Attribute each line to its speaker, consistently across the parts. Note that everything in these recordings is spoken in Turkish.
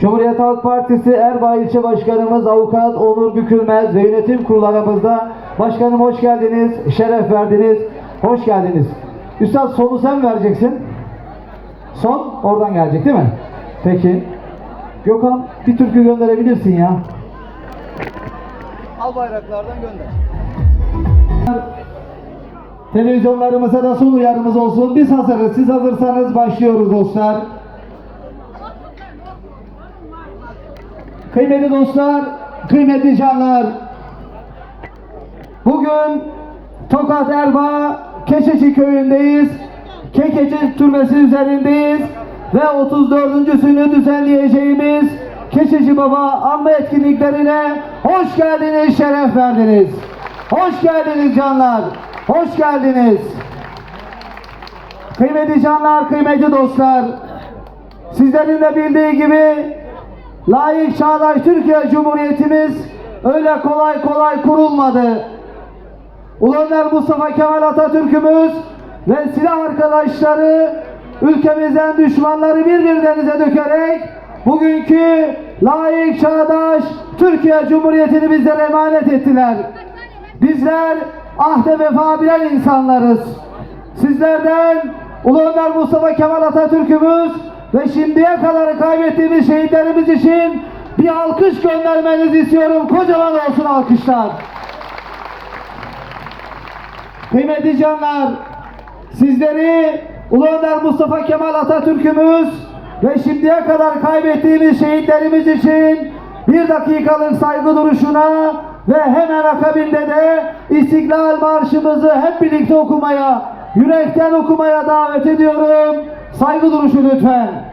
Speaker 1: Cumhuriyet Halk Partisi Erbaa İlçe Başkanımız Avukat Onur Bükülmez ve yönetim kurullarımızda Başkanım hoş geldiniz, şeref verdiniz, hoş geldiniz. Üstad sonu sen vereceksin. Son oradan gelecek değil mi? Peki. Gökhan bir türkü gönderebilirsin ya.
Speaker 2: Al bayraklardan gönder.
Speaker 1: Televizyonlarımıza da son uyarımız olsun. Biz hazırız. Siz hazırsanız başlıyoruz dostlar. Kıymetli dostlar, kıymetli canlar. Bugün Tokat Erbaa Keşeçi köyündeyiz. Kekeci türbesi üzerindeyiz. Ve 34.sünü düzenleyeceğimiz Keşici Baba anma etkinliklerine hoş geldiniz, şeref verdiniz. Hoş geldiniz canlar. Hoş geldiniz. Kıymetli canlar, kıymetli dostlar. Sizlerin de bildiği gibi layık çağdaş Türkiye Cumhuriyetimiz öyle kolay kolay kurulmadı. Ulu Önder Mustafa Kemal Atatürk'ümüz ve silah arkadaşları ülkemizden düşmanları bir bir denize dökerek bugünkü layık çağdaş Türkiye Cumhuriyeti'ni bizlere emanet ettiler. Bizler ahde vefa bilen insanlarız. Sizlerden Ulu Önder Mustafa Kemal Atatürk'ümüz ve şimdiye kadar kaybettiğimiz şehitlerimiz için bir alkış göndermenizi istiyorum. Kocaman olsun alkışlar. Kıymetli canlar, sizleri Ulu Önder Mustafa Kemal Atatürk'ümüz ve şimdiye kadar kaybettiğimiz şehitlerimiz için bir dakikalık saygı duruşuna ve hemen akabinde de İstiklal Marşımızı hep birlikte okumaya, yürekten okumaya davet ediyorum. Saygı duruşu lütfen.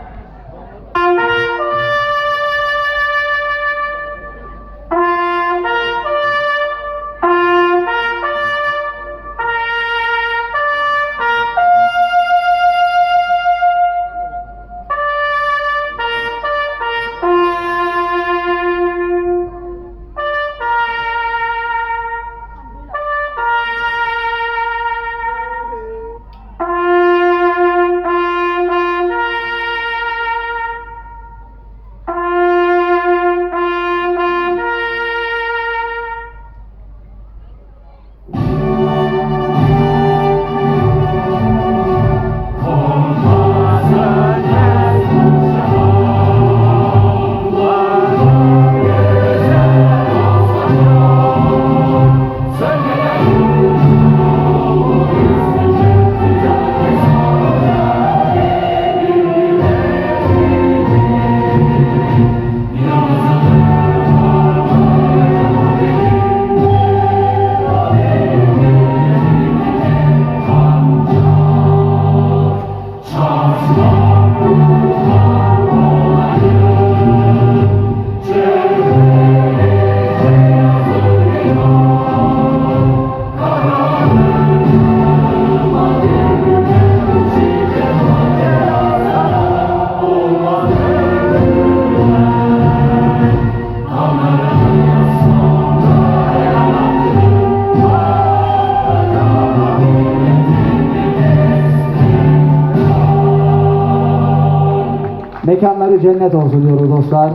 Speaker 1: Cennet olsun diyoruz dostlar.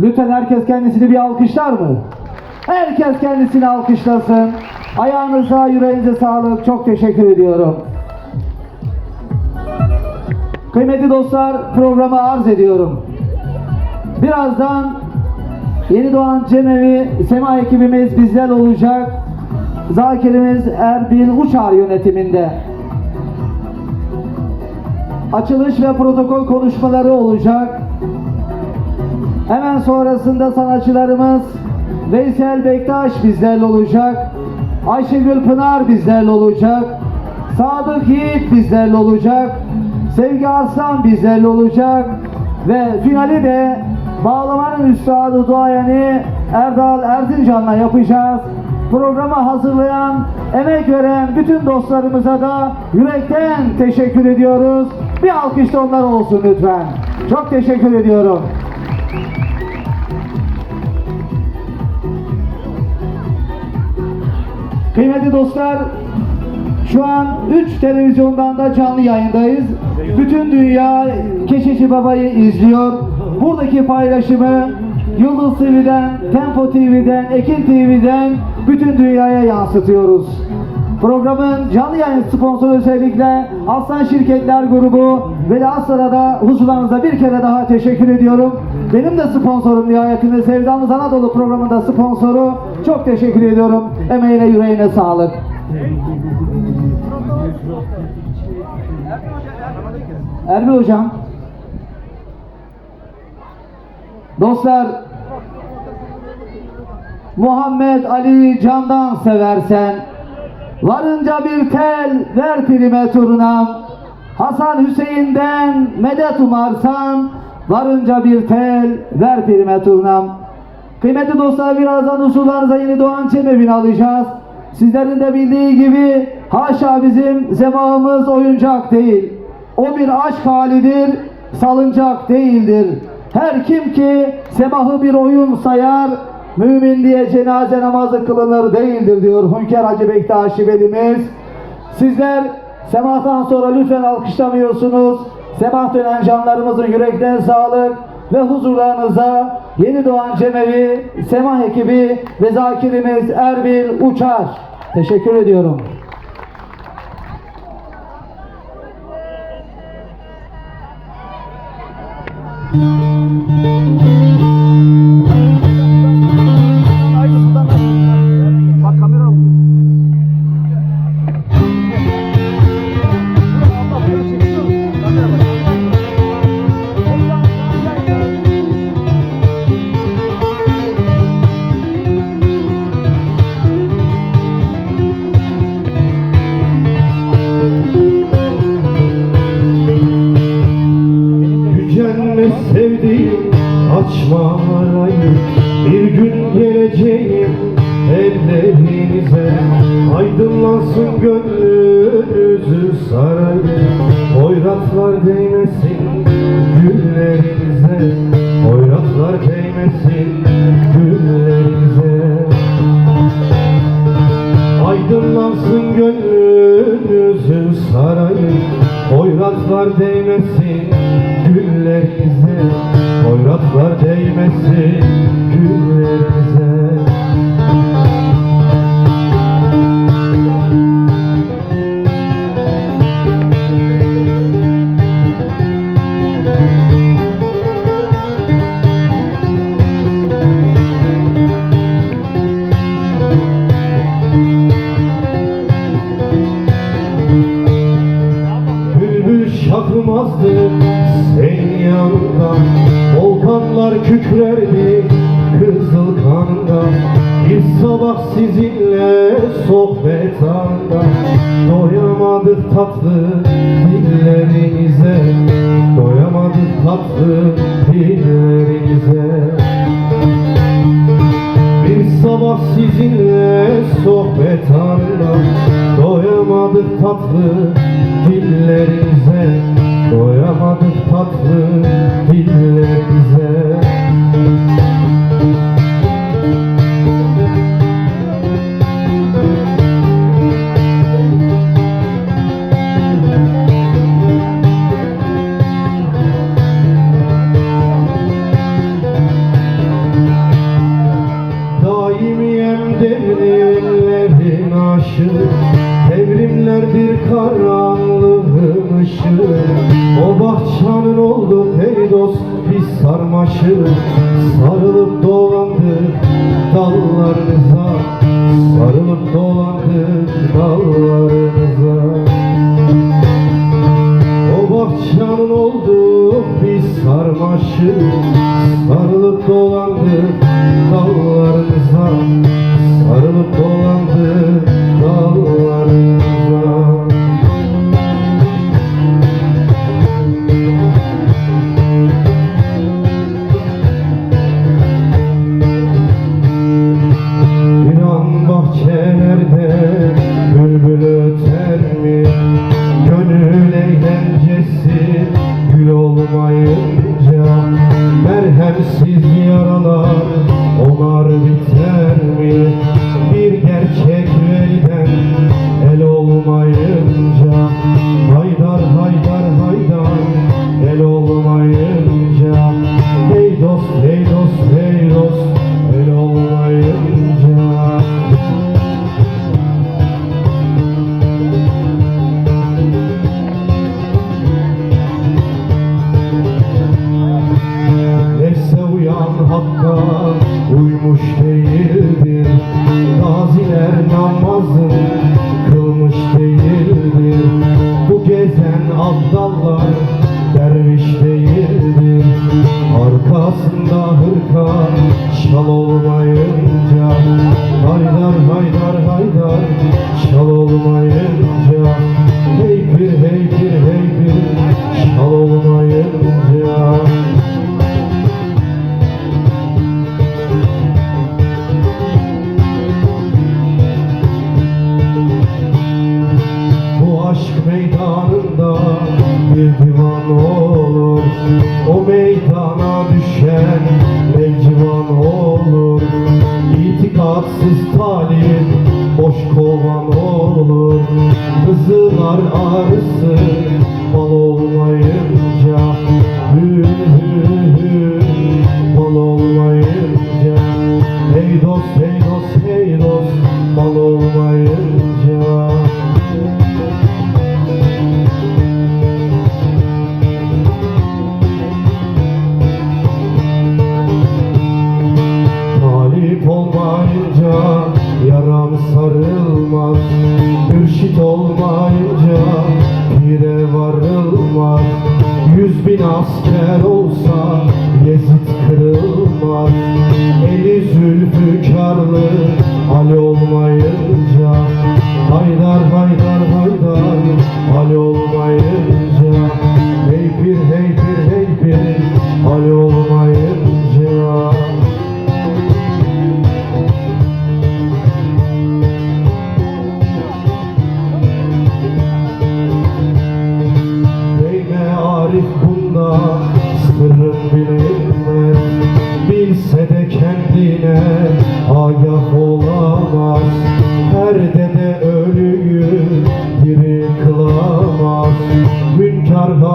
Speaker 1: Lütfen herkes kendisini bir alkışlar mı? Herkes kendisini alkışlasın. Ayağınıza, yüreğinize sağlık. Çok teşekkür ediyorum. Kıymetli dostlar, programı arz ediyorum. Birazdan Yeni Doğan Cemevi Sema ekibimiz bizler olacak. Zakirimiz Erbil Uçar yönetiminde açılış ve protokol konuşmaları olacak. Hemen sonrasında sanatçılarımız Veysel Bektaş bizlerle olacak. Ayşegül Pınar bizlerle olacak. Sadık Yiğit bizlerle olacak. Sevgi Arslan bizlerle olacak. Ve finali de bağlamanın üstadı duayeni Erdal Erzincan'la yapacağız. Programı hazırlayan, emek veren bütün dostlarımıza da yürekten teşekkür ediyoruz. Bir alkış da onlar olsun lütfen. Çok teşekkür ediyorum. Kıymetli dostlar, Şu an 3 televizyondan da canlı yayındayız. Bütün dünya Keşişi Baba'yı izliyor. Buradaki paylaşımı Yıldız TV'den, Tempo TV'den, Ekin TV'den bütün dünyaya yansıtıyoruz. Programın canlı yayın sponsoru özellikle Aslan Şirketler Grubu ve Aslan'a da huzurlarınıza bir kere daha teşekkür ediyorum. Benim de sponsorum nihayetinde Sevdamız Anadolu programında sponsoru. Çok teşekkür ediyorum. Emeğine yüreğine sağlık. Erbil Hocam. Dostlar Muhammed Ali candan seversen Varınca bir tel ver prime turnam Hasan Hüseyin'den medet umarsan Varınca bir tel ver prime turnam Kıymetli dostlar birazdan huzurlarınıza yeni doğan çemevini alacağız. Sizlerin de bildiği gibi haşa bizim zemağımız oyuncak değil. O bir aşk halidir, salıncak değildir. Her kim ki semahı bir oyun sayar, mümin diye cenaze namazı kılınır değildir diyor Hünkar Hacı Bektaşi Velimiz. Sizler semahtan sonra lütfen alkışlamıyorsunuz. Semah dönen canlarımızın yürekten sağlık ve huzurlarınıza yeni doğan cemevi, semah ekibi ve zakirimiz Erbil Uçar. Teşekkür ediyorum.
Speaker 2: Bak
Speaker 3: sizinle sohbet anda Doyamadık tatlı dillerinize Doyamadık tatlı dillerinize bir sabah sizinle sohbet anda Doyamadık tatlı dillerinize Doyamadık tatlı dillerinize bahçanın oldu hey dost. Biz sarmaşı Sarılıp dolandık. Dallarınıza Sarılıp dolandık dallarınıza o bahçanın olduk biz sarmaşı Sarılıp dolandık. Dallarınıza Sarılıp dolandık aman Hakk'a uymuş değildir. Gaziler namazı Kızılar arısı bal olmayınca Hü Olmayınca yaram sarılmaz. Mürşit olmayınca pire varılmaz. Yüz bin asker olsa Yezid kırılmaz. Eli zülfükarlı Ali olmayınca Haydar haydar haydar Ali olmayınca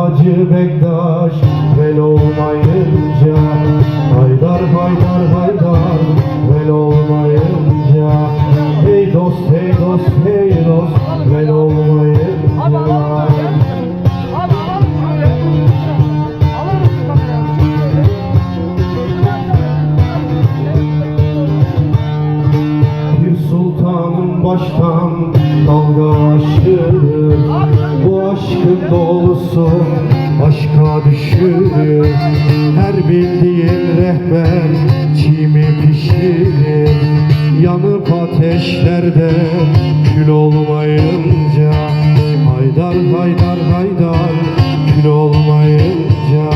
Speaker 3: Hacı Bektaş baştan dalga aşırır Bu aşkın dolusu aşka düşürür Her bildiğin rehber çiğmi pişirir. Yanıp ateşlerde kül olmayınca Haydar haydar haydar kül olmayınca